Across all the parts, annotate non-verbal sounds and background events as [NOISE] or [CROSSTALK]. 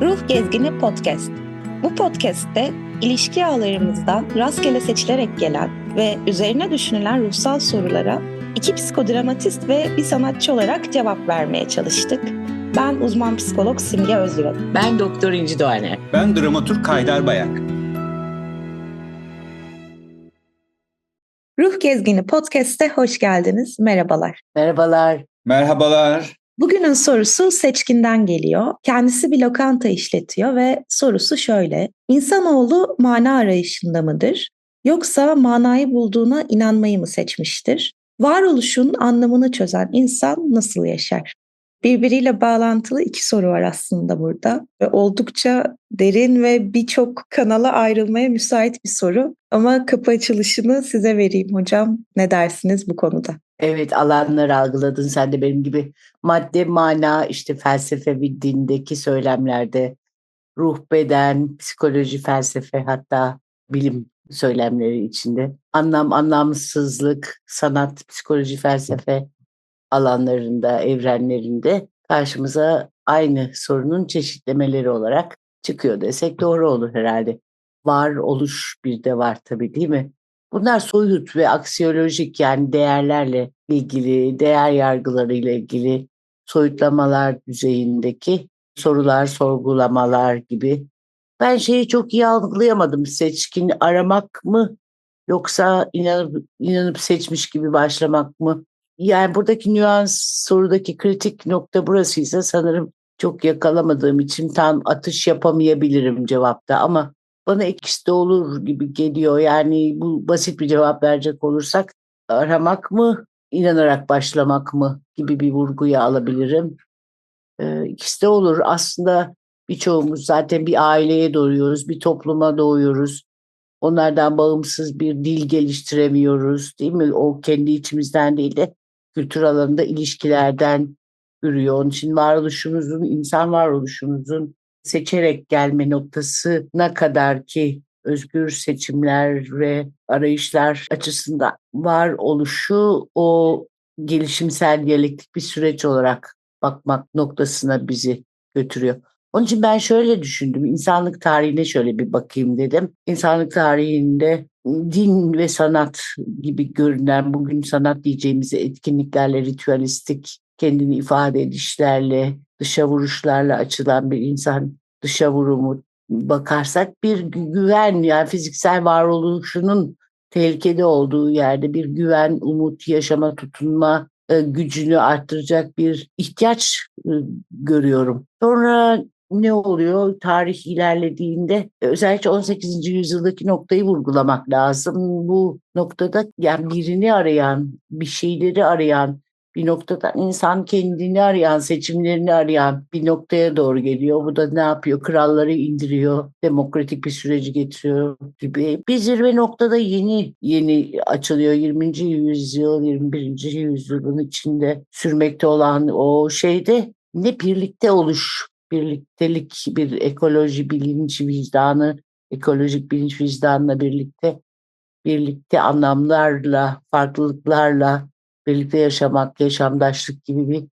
Ruh Gezgini Podcast. Bu podcast'te ilişki ağlarımızdan rastgele seçilerek gelen ve üzerine düşünülen ruhsal sorulara iki psikodramatist ve bir sanatçı olarak cevap vermeye çalıştık. Ben uzman psikolog Simge Özgür. Ben Doktor İnci Doğaner. Ben dramaturg Kaydar Bayak. Ruh Gezgini Podcast'te hoş geldiniz. Merhabalar. Merhabalar. Merhabalar. Bugünün sorusu Seçkin'den geliyor. Kendisi bir lokanta işletiyor ve sorusu şöyle. İnsanoğlu mana arayışında mıdır? Yoksa manayı bulduğuna inanmayı mı seçmiştir? Varoluşun anlamını çözen insan nasıl yaşar? Birbiriyle bağlantılı iki soru var aslında burada ve oldukça derin ve birçok kanala ayrılmaya müsait bir soru. Ama kapı açılışını size vereyim hocam. Ne dersiniz bu konuda? Evet alanları algıladın sen de benim gibi. Madde, mana, işte felsefe ve dindeki söylemlerde ruh, beden, psikoloji, felsefe hatta bilim söylemleri içinde. Anlam, anlamsızlık, sanat, psikoloji, felsefe alanlarında, evrenlerinde karşımıza aynı sorunun çeşitlemeleri olarak çıkıyor desek doğru olur herhalde. Var oluş bir de var tabii değil mi? Bunlar soyut ve aksiyolojik yani değerlerle ilgili, değer yargılarıyla ilgili soyutlamalar düzeyindeki sorular, sorgulamalar gibi. Ben şeyi çok iyi algılayamadım. Seçkin aramak mı yoksa inanıp, inanıp seçmiş gibi başlamak mı? Yani buradaki nüans sorudaki kritik nokta burasıysa sanırım çok yakalamadığım için tam atış yapamayabilirim cevapta ama bana ikisi de olur gibi geliyor. Yani bu basit bir cevap verecek olursak aramak mı, inanarak başlamak mı gibi bir vurguya alabilirim. Ee, ikisi de olur. Aslında birçoğumuz zaten bir aileye doğuyoruz, bir topluma doğuyoruz. Onlardan bağımsız bir dil geliştiremiyoruz değil mi? O kendi içimizden değil de kültür alanında ilişkilerden yürüyor. Onun için varoluşumuzun, insan varoluşumuzun seçerek gelme noktasına kadar ki özgür seçimler ve arayışlar açısından var oluşu o gelişimsel diyalektik bir süreç olarak bakmak noktasına bizi götürüyor. Onun için ben şöyle düşündüm. İnsanlık tarihine şöyle bir bakayım dedim. İnsanlık tarihinde din ve sanat gibi görünen bugün sanat diyeceğimiz etkinliklerle, ritüelistik kendini ifade edişlerle, dışa vuruşlarla açılan bir insan dışa vurumu bakarsak bir güven yani fiziksel varoluşunun tehlikede olduğu yerde bir güven, umut, yaşama tutunma e, gücünü arttıracak bir ihtiyaç e, görüyorum. Sonra ne oluyor? Tarih ilerlediğinde e, özellikle 18. yüzyıldaki noktayı vurgulamak lazım. Bu noktada yani birini arayan, bir şeyleri arayan, bir noktada insan kendini arayan, seçimlerini arayan bir noktaya doğru geliyor. Bu da ne yapıyor? Kralları indiriyor, demokratik bir süreci getiriyor gibi. Bir zirve noktada yeni yeni açılıyor. 20. yüzyıl, 21. yüzyılın içinde sürmekte olan o şeyde ne birlikte oluş, birliktelik, bir ekoloji bilinç vicdanı, ekolojik bilinç vicdanla birlikte birlikte anlamlarla, farklılıklarla birlikte yaşamak, yaşamdaşlık gibi bir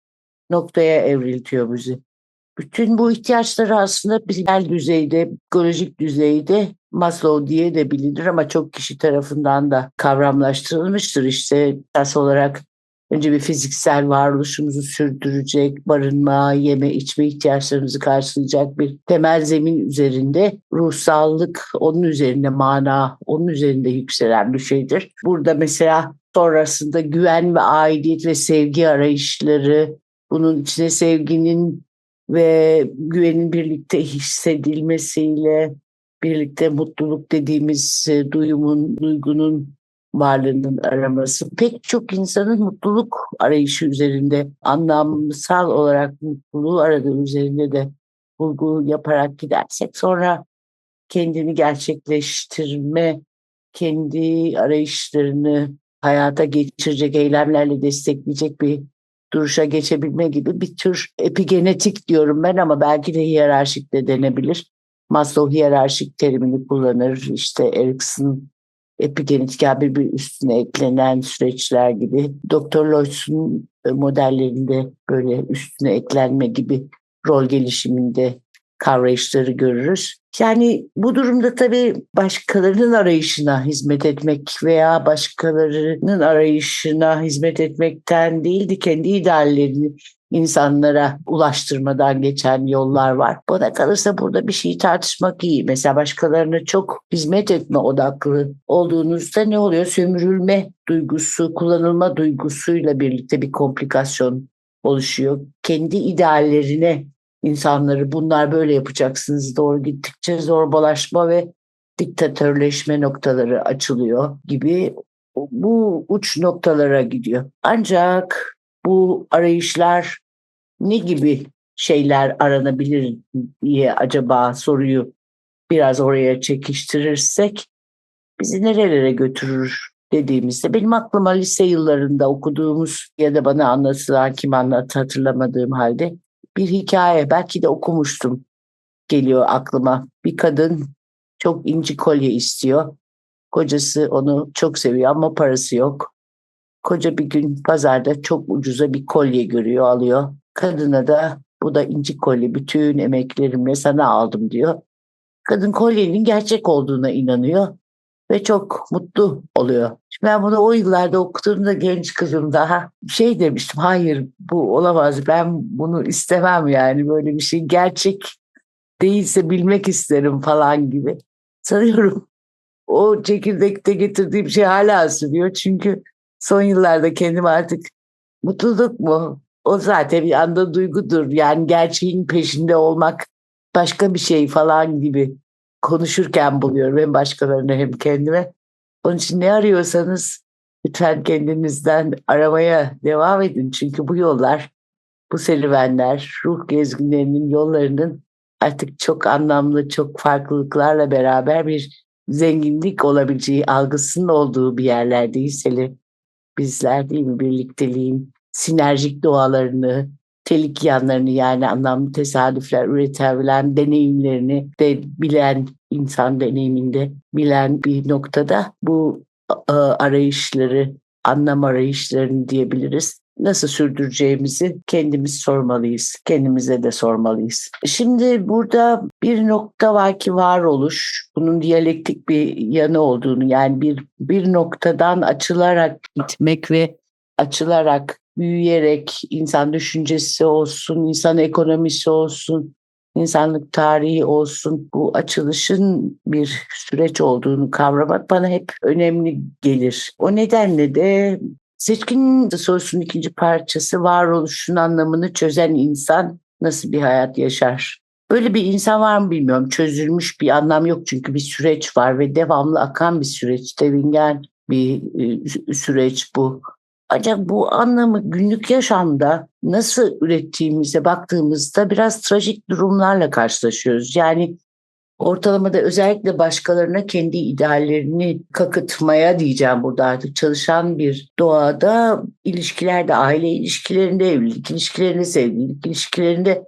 noktaya evriltiyor bizi. Bütün bu ihtiyaçları aslında bilimsel düzeyde, psikolojik düzeyde Maslow diye de bilinir ama çok kişi tarafından da kavramlaştırılmıştır. İşte esas olarak önce bir fiziksel varoluşumuzu sürdürecek, barınma, yeme, içme ihtiyaçlarımızı karşılayacak bir temel zemin üzerinde ruhsallık, onun üzerinde mana, onun üzerinde yükselen bir şeydir. Burada mesela sonrasında güven ve aidiyet ve sevgi arayışları, bunun içine sevginin ve güvenin birlikte hissedilmesiyle birlikte mutluluk dediğimiz e, duyumun, duygunun varlığının araması. Pek çok insanın mutluluk arayışı üzerinde, anlamsal olarak mutluluğu aradığı üzerinde de vurgu yaparak gidersek sonra kendini gerçekleştirme, kendi arayışlarını hayata geçirecek eylemlerle destekleyecek bir duruşa geçebilme gibi bir tür epigenetik diyorum ben ama belki de hiyerarşik de denebilir. Maslow hiyerarşik terimini kullanır. İşte Erikson epigenetik yani bir üstüne eklenen süreçler gibi. Dr. Lloyd'sun modellerinde böyle üstüne eklenme gibi rol gelişiminde kavrayışları görürüz. Yani bu durumda tabii başkalarının arayışına hizmet etmek veya başkalarının arayışına hizmet etmekten değil de kendi ideallerini insanlara ulaştırmadan geçen yollar var. Bana kalırsa burada bir şeyi tartışmak iyi. Mesela başkalarına çok hizmet etme odaklı olduğunuzda ne oluyor? Sömürülme duygusu, kullanılma duygusuyla birlikte bir komplikasyon oluşuyor. Kendi ideallerine insanları bunlar böyle yapacaksınız doğru gittikçe zorbalaşma ve diktatörleşme noktaları açılıyor gibi bu uç noktalara gidiyor. Ancak bu arayışlar ne gibi şeyler aranabilir diye acaba soruyu biraz oraya çekiştirirsek bizi nerelere götürür dediğimizde benim aklıma lise yıllarında okuduğumuz ya da bana anlatılan kim anlattı hatırlamadığım halde bir hikaye belki de okumuştum geliyor aklıma. Bir kadın çok inci kolye istiyor. Kocası onu çok seviyor ama parası yok. Koca bir gün pazarda çok ucuza bir kolye görüyor, alıyor. Kadına da bu da inci kolye bütün emeklerimle sana aldım diyor. Kadın kolyenin gerçek olduğuna inanıyor ve çok mutlu oluyor. Şimdi ben bunu o yıllarda okuduğumda genç kızım daha şey demiştim. Hayır bu olamaz ben bunu istemem yani böyle bir şey gerçek değilse bilmek isterim falan gibi. Sanıyorum o çekirdekte getirdiğim şey hala sürüyor. Çünkü son yıllarda kendim artık mutluluk mu? O zaten bir anda duygudur. Yani gerçeğin peşinde olmak başka bir şey falan gibi konuşurken buluyorum hem başkalarına hem kendime. Onun için ne arıyorsanız lütfen kendinizden aramaya devam edin. Çünkü bu yollar, bu serüvenler, ruh gezginlerinin yollarının artık çok anlamlı, çok farklılıklarla beraber bir zenginlik olabileceği algısının olduğu bir yerlerdeyiz. Hele bizler değil mi birlikteliğin sinerjik doğalarını, telik yanlarını yani anlamlı tesadüfler üretebilen deneyimlerini de bilen insan deneyiminde bilen bir noktada bu arayışları, anlam arayışlarını diyebiliriz. Nasıl sürdüreceğimizi kendimiz sormalıyız. Kendimize de sormalıyız. Şimdi burada bir nokta var ki varoluş. Bunun diyalektik bir yanı olduğunu yani bir bir noktadan açılarak gitmek ve açılarak büyüyerek insan düşüncesi olsun, insan ekonomisi olsun, insanlık tarihi olsun bu açılışın bir süreç olduğunu kavramak bana hep önemli gelir. O nedenle de Seçkin sorusunun ikinci parçası varoluşun anlamını çözen insan nasıl bir hayat yaşar? Böyle bir insan var mı bilmiyorum. Çözülmüş bir anlam yok çünkü bir süreç var ve devamlı akan bir süreç. Devingen bir e, süreç bu. Ancak bu anlamı günlük yaşamda nasıl ürettiğimize baktığımızda biraz trajik durumlarla karşılaşıyoruz. Yani ortalamada özellikle başkalarına kendi ideallerini kakıtmaya diyeceğim burada artık çalışan bir doğada ilişkilerde, aile ilişkilerinde, evlilik ilişkilerinde, sevgililik ilişkilerinde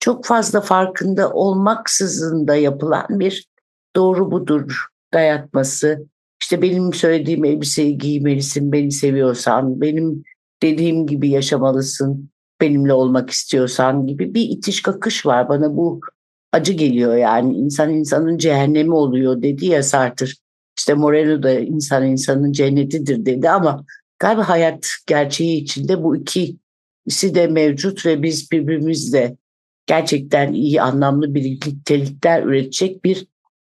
çok fazla farkında olmaksızın da yapılan bir doğru budur dayatması, işte benim söylediğim elbiseyi giymelisin, beni seviyorsan, benim dediğim gibi yaşamalısın, benimle olmak istiyorsan gibi bir itiş kakış var. Bana bu acı geliyor yani. insan insanın cehennemi oluyor dedi ya Sartre. İşte Moreno da insan insanın cennetidir dedi ama galiba hayat gerçeği içinde bu ikisi de mevcut ve biz birbirimizle gerçekten iyi anlamlı birliktelikler üretecek bir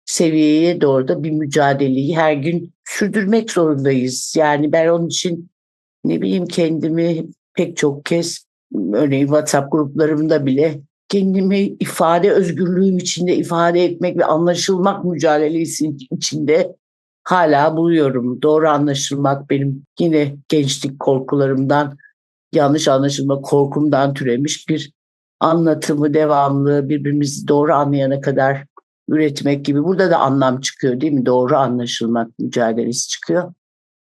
seviyeye doğru da bir mücadeleyi her gün sürdürmek zorundayız. Yani ben onun için ne bileyim kendimi pek çok kez örneğin WhatsApp gruplarımda bile kendimi ifade özgürlüğüm içinde ifade etmek ve anlaşılmak mücadelesi içinde hala buluyorum. Doğru anlaşılmak benim yine gençlik korkularımdan, yanlış anlaşılma korkumdan türemiş bir anlatımı devamlı birbirimizi doğru anlayana kadar üretmek gibi. Burada da anlam çıkıyor değil mi? Doğru anlaşılmak mücadelesi çıkıyor.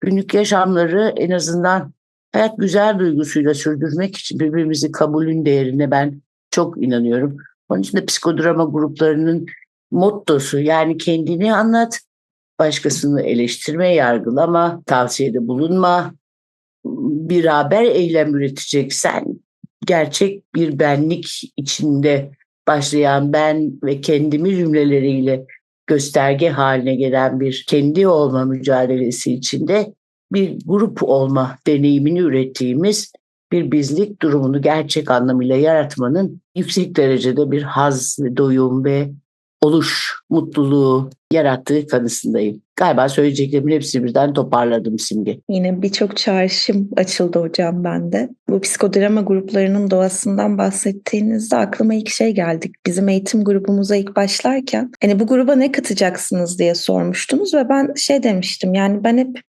Günlük yaşamları en azından hayat güzel duygusuyla sürdürmek için birbirimizi kabulün değerine ben çok inanıyorum. Onun için de psikodrama gruplarının mottosu yani kendini anlat, başkasını eleştirme, yargılama, tavsiyede bulunma, beraber eylem üreteceksen gerçek bir benlik içinde başlayan ben ve kendimi cümleleriyle gösterge haline gelen bir kendi olma mücadelesi içinde bir grup olma deneyimini ürettiğimiz bir bizlik durumunu gerçek anlamıyla yaratmanın yüksek derecede bir haz, doyum ve oluş, mutluluğu yarattığı kanısındayım. Galiba söyleyeceklerimin hepsini birden toparladım Simge. Yine birçok çağrışım açıldı hocam bende. Bu psikodrama gruplarının doğasından bahsettiğinizde aklıma ilk şey geldi. Bizim eğitim grubumuza ilk başlarken hani bu gruba ne katacaksınız diye sormuştunuz ve ben şey demiştim yani ben hep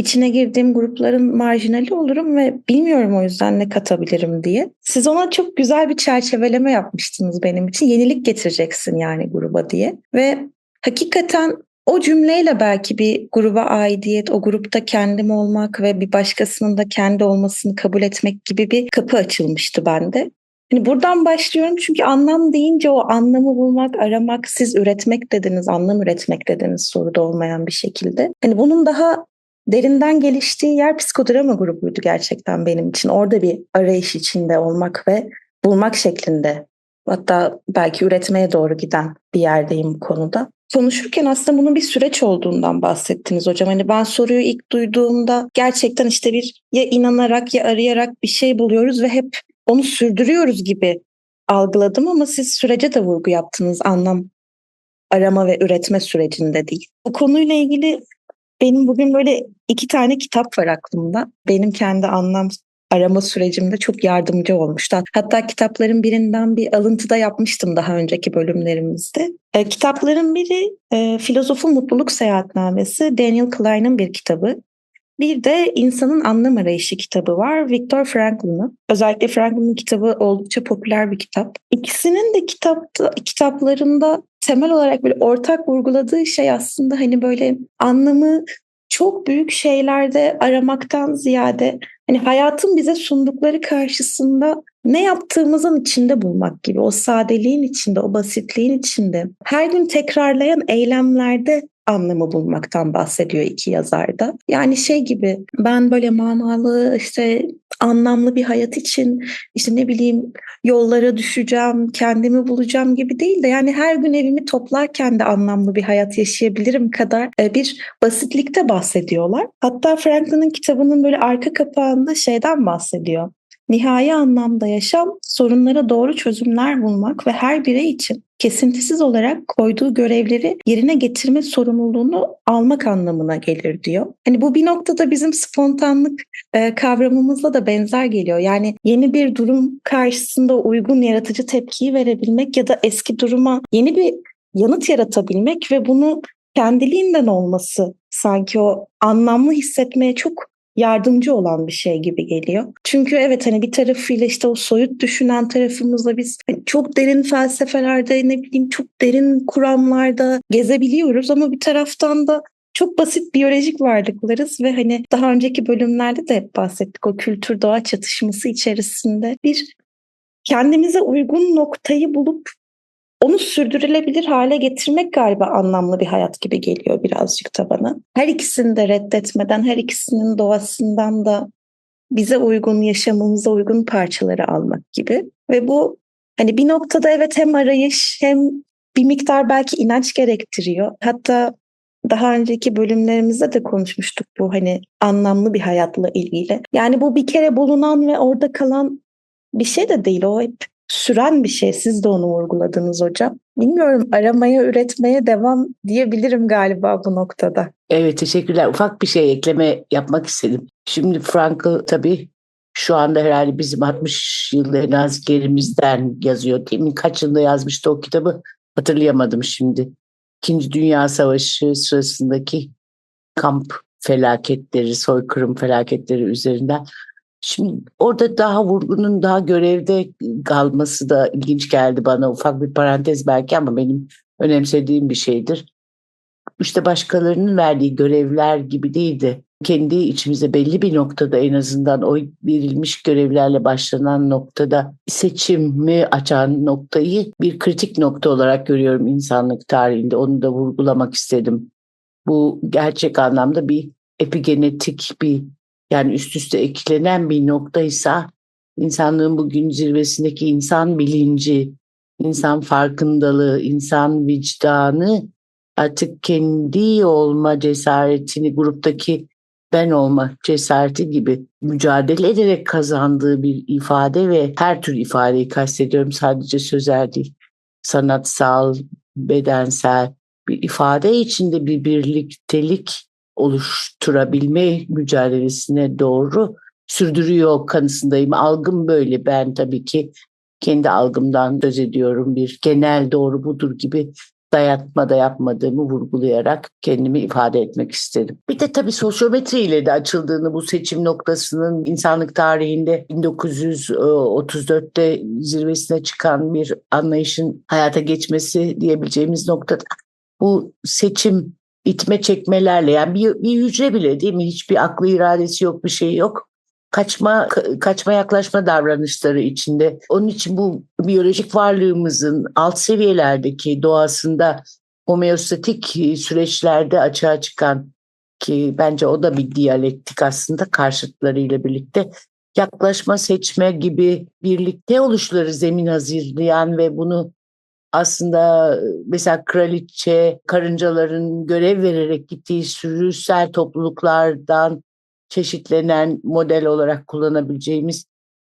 içine girdiğim grupların marjinali olurum ve bilmiyorum o yüzden ne katabilirim diye. Siz ona çok güzel bir çerçeveleme yapmıştınız benim için. Yenilik getireceksin yani gruba diye. Ve hakikaten o cümleyle belki bir gruba aidiyet, o grupta kendim olmak ve bir başkasının da kendi olmasını kabul etmek gibi bir kapı açılmıştı bende. Hani buradan başlıyorum çünkü anlam deyince o anlamı bulmak, aramak, siz üretmek dediniz, anlam üretmek dediniz soruda olmayan bir şekilde. Hani bunun daha derinden geliştiği yer psikodrama grubuydu gerçekten benim için. Orada bir arayış içinde olmak ve bulmak şeklinde. Hatta belki üretmeye doğru giden bir yerdeyim bu konuda. Konuşurken aslında bunun bir süreç olduğundan bahsettiniz hocam. Hani ben soruyu ilk duyduğumda gerçekten işte bir ya inanarak ya arayarak bir şey buluyoruz ve hep onu sürdürüyoruz gibi algıladım ama siz sürece de vurgu yaptınız anlam arama ve üretme sürecinde değil. Bu konuyla ilgili benim bugün böyle iki tane kitap var aklımda. Benim kendi anlam arama sürecimde çok yardımcı olmuştu. Hatta kitapların birinden bir alıntı da yapmıştım daha önceki bölümlerimizde. E, kitapların biri e, Filozofun Mutluluk Seyahatnamesi, Daniel Klein'in bir kitabı. Bir de İnsanın Anlam Arayışı kitabı var, Viktor Frankl'ın. Özellikle Franklin'in kitabı oldukça popüler bir kitap. İkisinin de kitapta, kitaplarında temel olarak böyle ortak vurguladığı şey aslında hani böyle anlamı çok büyük şeylerde aramaktan ziyade hani hayatın bize sundukları karşısında ne yaptığımızın içinde bulmak gibi o sadeliğin içinde o basitliğin içinde. Her gün tekrarlayan eylemlerde anlamı bulmaktan bahsediyor iki yazar da. Yani şey gibi ben böyle manalı işte anlamlı bir hayat için işte ne bileyim yollara düşeceğim, kendimi bulacağım gibi değil de yani her gün evimi toplarken de anlamlı bir hayat yaşayabilirim kadar e, bir basitlikte bahsediyorlar. Hatta Franklin'in kitabının böyle arka kapağında şeyden bahsediyor. Nihai anlamda yaşam sorunlara doğru çözümler bulmak ve her birey için kesintisiz olarak koyduğu görevleri yerine getirme sorumluluğunu almak anlamına gelir diyor. Hani bu bir noktada bizim spontanlık e, kavramımızla da benzer geliyor. Yani yeni bir durum karşısında uygun yaratıcı tepkiyi verebilmek ya da eski duruma yeni bir yanıt yaratabilmek ve bunu kendiliğinden olması sanki o anlamlı hissetmeye çok yardımcı olan bir şey gibi geliyor. Çünkü evet hani bir tarafıyla işte o soyut düşünen tarafımızla biz hani çok derin felsefelerde ne bileyim çok derin kuramlarda gezebiliyoruz ama bir taraftan da çok basit biyolojik varlıklarız ve hani daha önceki bölümlerde de hep bahsettik o kültür doğa çatışması içerisinde bir kendimize uygun noktayı bulup onu sürdürülebilir hale getirmek galiba anlamlı bir hayat gibi geliyor birazcık da bana. Her ikisini de reddetmeden, her ikisinin doğasından da bize uygun, yaşamımıza uygun parçaları almak gibi. Ve bu hani bir noktada evet hem arayış hem bir miktar belki inanç gerektiriyor. Hatta daha önceki bölümlerimizde de konuşmuştuk bu hani anlamlı bir hayatla ilgili. Yani bu bir kere bulunan ve orada kalan bir şey de değil. O hep süren bir şey. Siz de onu vurguladınız hocam. Bilmiyorum aramaya, üretmeye devam diyebilirim galiba bu noktada. Evet teşekkürler. Ufak bir şey ekleme yapmak istedim. Şimdi Frankl tabii şu anda herhalde bizim 60 yıl en az gerimizden yazıyor. Değil Kaç yılında yazmıştı o kitabı hatırlayamadım şimdi. İkinci Dünya Savaşı sırasındaki kamp felaketleri, soykırım felaketleri üzerinden Şimdi orada daha vurgunun daha görevde kalması da ilginç geldi bana. Ufak bir parantez belki ama benim önemsediğim bir şeydir. İşte başkalarının verdiği görevler gibi değil de kendi içimize belli bir noktada en azından o verilmiş görevlerle başlanan noktada seçimi açan noktayı bir kritik nokta olarak görüyorum insanlık tarihinde. Onu da vurgulamak istedim. Bu gerçek anlamda bir epigenetik bir yani üst üste eklenen bir noktaysa insanlığın bugün zirvesindeki insan bilinci insan farkındalığı, insan vicdanı artık kendi olma cesaretini gruptaki ben olma cesareti gibi mücadele ederek kazandığı bir ifade ve her tür ifadeyi kastediyorum sadece sözel değil. Sanatsal, bedensel bir ifade içinde bir birliktelik oluşturabilme mücadelesine doğru sürdürüyor kanısındayım. Algım böyle. Ben tabii ki kendi algımdan söz ediyorum. Bir genel doğru budur gibi dayatma da yapmadığımı vurgulayarak kendimi ifade etmek istedim. Bir de tabii sosyometri ile de açıldığını bu seçim noktasının insanlık tarihinde 1934'te zirvesine çıkan bir anlayışın hayata geçmesi diyebileceğimiz noktada bu seçim itme çekmelerle yani bir, bir hücre bile değil mi hiçbir aklı iradesi yok bir şey yok kaçma kaçma yaklaşma davranışları içinde. Onun için bu biyolojik varlığımızın alt seviyelerdeki doğasında homeostatik süreçlerde açığa çıkan ki bence o da bir diyalektik aslında karşıtlarıyla birlikte yaklaşma seçme gibi birlikte oluşları zemin hazırlayan ve bunu aslında mesela kraliçe karıncaların görev vererek gittiği sürüsel topluluklardan çeşitlenen model olarak kullanabileceğimiz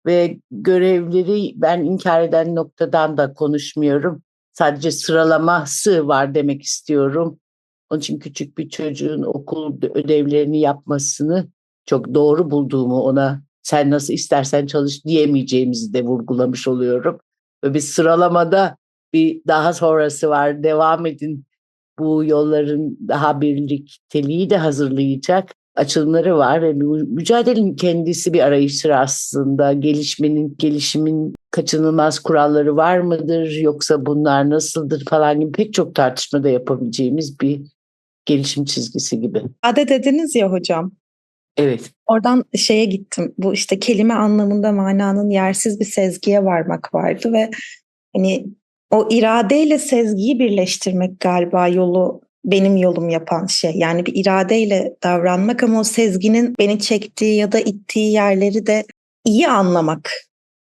ve görevleri ben inkar eden noktadan da konuşmuyorum. Sadece sıralaması var demek istiyorum. Onun için küçük bir çocuğun okul ödevlerini yapmasını çok doğru bulduğumu ona sen nasıl istersen çalış diyemeyeceğimizi de vurgulamış oluyorum. Ve bir sıralamada bir daha sonrası var. Devam edin. Bu yolların daha birlikteliği de hazırlayacak açılımları var ve mücadelenin kendisi bir arayıştır aslında. Gelişmenin, gelişimin kaçınılmaz kuralları var mıdır yoksa bunlar nasıldır falan gibi pek çok tartışmada yapabileceğimiz bir gelişim çizgisi gibi. Ade dediniz ya hocam. Evet. Oradan şeye gittim. Bu işte kelime anlamında mananın yersiz bir sezgiye varmak vardı ve hani o iradeyle sezgiyi birleştirmek galiba yolu benim yolum yapan şey. Yani bir iradeyle davranmak ama o sezginin beni çektiği ya da ittiği yerleri de iyi anlamak.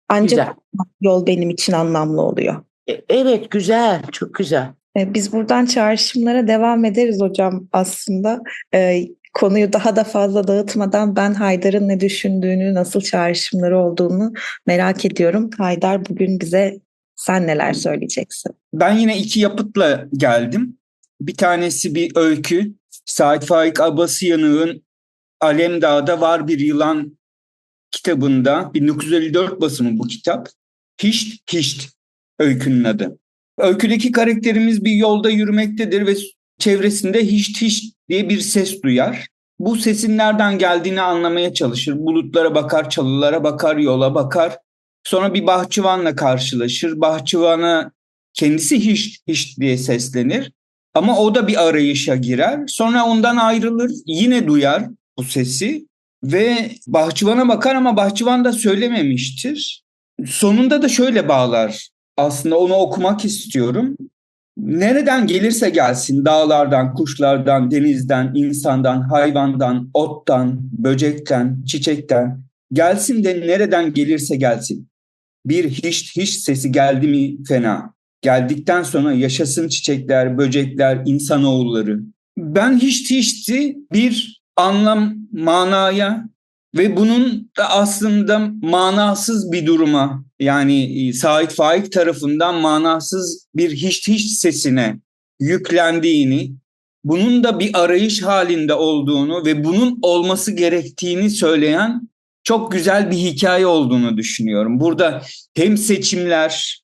Ancak güzel. yol benim için anlamlı oluyor. E, evet güzel, çok güzel. E, biz buradan çağrışımlara devam ederiz hocam aslında. Ee, konuyu daha da fazla dağıtmadan ben Haydar'ın ne düşündüğünü, nasıl çağrışımları olduğunu merak ediyorum. Haydar bugün bize sen neler söyleyeceksin? Ben yine iki yapıtla geldim. Bir tanesi bir öykü. Sait Faik Abbasıyanık'ın Alemdağ'da Var Bir Yılan kitabında 1954 basımı bu kitap. Hişt Hişt öykünün adı. Öyküdeki karakterimiz bir yolda yürümektedir ve çevresinde hişt hişt diye bir ses duyar. Bu sesin nereden geldiğini anlamaya çalışır. Bulutlara bakar, çalılara bakar, yola bakar. Sonra bir bahçıvanla karşılaşır. Bahçıvana kendisi hiç hiç diye seslenir. Ama o da bir arayışa girer. Sonra ondan ayrılır. Yine duyar bu sesi. Ve bahçıvana bakar ama bahçıvan da söylememiştir. Sonunda da şöyle bağlar. Aslında onu okumak istiyorum. Nereden gelirse gelsin dağlardan, kuşlardan, denizden, insandan, hayvandan, ottan, böcekten, çiçekten gelsin de nereden gelirse gelsin. Bir hiç hiç sesi geldi mi fena. Geldikten sonra yaşasın çiçekler, böcekler, insanoğulları. Ben hiç hiçti bir anlam manaya ve bunun da aslında manasız bir duruma yani e, Sait Faik tarafından manasız bir hiç hiç sesine yüklendiğini, bunun da bir arayış halinde olduğunu ve bunun olması gerektiğini söyleyen çok güzel bir hikaye olduğunu düşünüyorum. Burada hem seçimler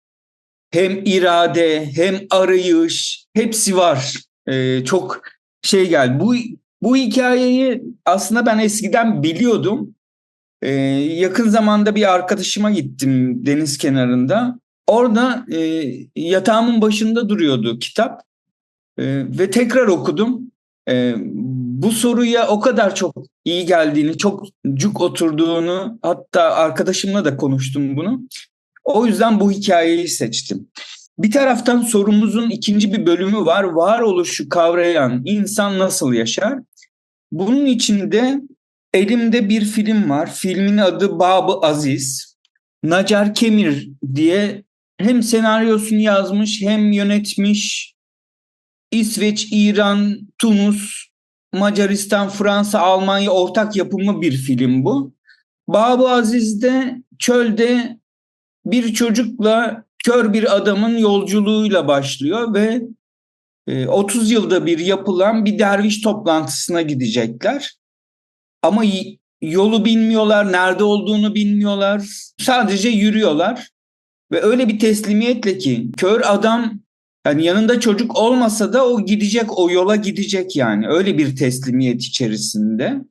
hem irade hem arayış hepsi var. Ee, çok şey geldi. Bu bu hikayeyi aslında ben eskiden biliyordum. Ee, yakın zamanda bir arkadaşıma gittim deniz kenarında. Orada e, yatağımın başında duruyordu kitap e, ve tekrar okudum. E, bu soruya o kadar çok iyi geldiğini, çok cuk oturduğunu hatta arkadaşımla da konuştum bunu. O yüzden bu hikayeyi seçtim. Bir taraftan sorumuzun ikinci bir bölümü var. Varoluşu kavrayan insan nasıl yaşar? Bunun içinde elimde bir film var. Filmin adı Babı Aziz. Nacar Kemir diye hem senaryosunu yazmış hem yönetmiş. İsveç, İran, Tunus, Macaristan, Fransa, Almanya ortak yapımı bir film bu. Babu Aziz'de çölde bir çocukla kör bir adamın yolculuğuyla başlıyor ve 30 yılda bir yapılan bir derviş toplantısına gidecekler. Ama yolu bilmiyorlar, nerede olduğunu bilmiyorlar. Sadece yürüyorlar. Ve öyle bir teslimiyetle ki kör adam yani yanında çocuk olmasa da o gidecek, o yola gidecek yani. Öyle bir teslimiyet içerisinde.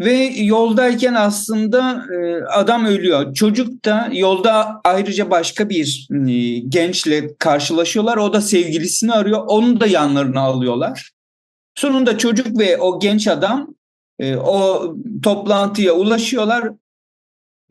Ve yoldayken aslında e, adam ölüyor. Çocuk da yolda ayrıca başka bir e, gençle karşılaşıyorlar. O da sevgilisini arıyor. Onu da yanlarına alıyorlar. Sonunda çocuk ve o genç adam e, o toplantıya ulaşıyorlar.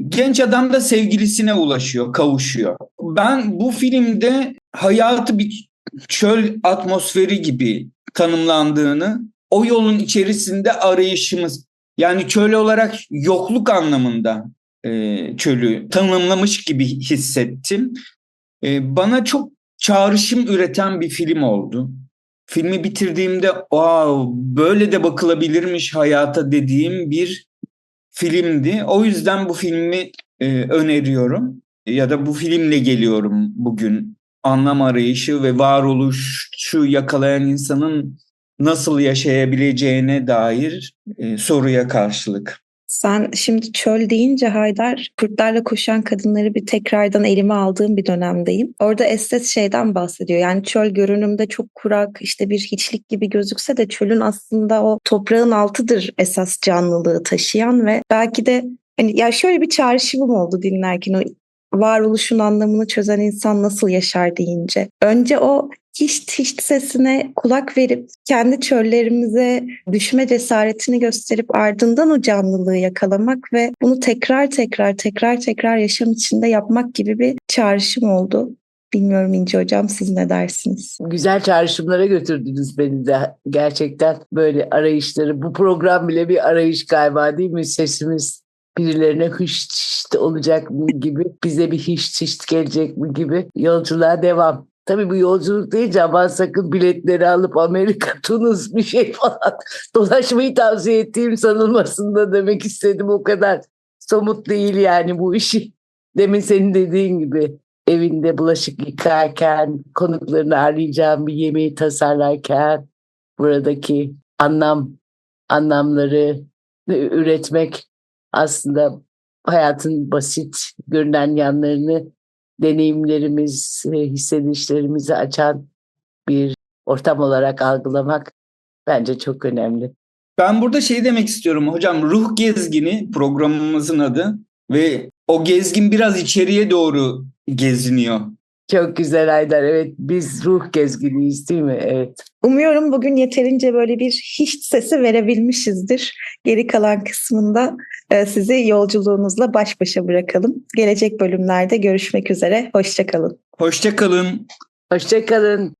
Genç adam da sevgilisine ulaşıyor, kavuşuyor. Ben bu filmde hayatı bir çöl atmosferi gibi tanımlandığını, o yolun içerisinde arayışımız, yani çöl olarak yokluk anlamında e, çölü tanımlamış gibi hissettim. E, bana çok çağrışım üreten bir film oldu. Filmi bitirdiğimde wow, böyle de bakılabilirmiş hayata dediğim bir filmdi. O yüzden bu filmi e, öneriyorum ya da bu filmle geliyorum bugün. Anlam arayışı ve varoluşu yakalayan insanın nasıl yaşayabileceğine dair e, soruya karşılık. Sen şimdi çöl deyince Haydar, kurtlarla koşan kadınları bir tekrardan elime aldığım bir dönemdeyim. Orada Estes şeyden bahsediyor. Yani çöl görünümde çok kurak, işte bir hiçlik gibi gözükse de çölün aslında o toprağın altıdır esas canlılığı taşıyan ve belki de hani ya şöyle bir çağrışımım oldu dinlerken o varoluşun anlamını çözen insan nasıl yaşar deyince. Önce o hiç hiç sesine kulak verip kendi çöllerimize düşme cesaretini gösterip ardından o canlılığı yakalamak ve bunu tekrar tekrar tekrar tekrar yaşam içinde yapmak gibi bir çağrışım oldu. Bilmiyorum İnci Hocam siz ne dersiniz? Güzel çağrışımlara götürdünüz beni de. Gerçekten böyle arayışları. Bu program bile bir arayış galiba değil mi? Sesimiz birilerine hışt hışt olacak mı gibi, bize bir hışt hışt gelecek mi gibi yolculuğa devam. Tabii bu yolculuk deyince aman sakın biletleri alıp Amerika, [LAUGHS] Tunus bir şey falan dolaşmayı tavsiye ettiğim sanılmasın da demek istedim o kadar somut değil yani bu işi. Demin senin dediğin gibi evinde bulaşık yıkarken, konuklarını arayacağım bir yemeği tasarlarken buradaki anlam anlamları üretmek aslında hayatın basit görünen yanlarını deneyimlerimiz, e, hissedişlerimizi açan bir ortam olarak algılamak bence çok önemli. Ben burada şey demek istiyorum hocam ruh gezgini programımızın adı ve o gezgin biraz içeriye doğru geziniyor. Çok güzel Aydar. Evet biz ruh gezginiyiz değil mi? Evet. Umuyorum bugün yeterince böyle bir hiç sesi verebilmişizdir. Geri kalan kısmında e, sizi yolculuğunuzla baş başa bırakalım. Gelecek bölümlerde görüşmek üzere. Hoşçakalın. Hoşçakalın. Hoşçakalın.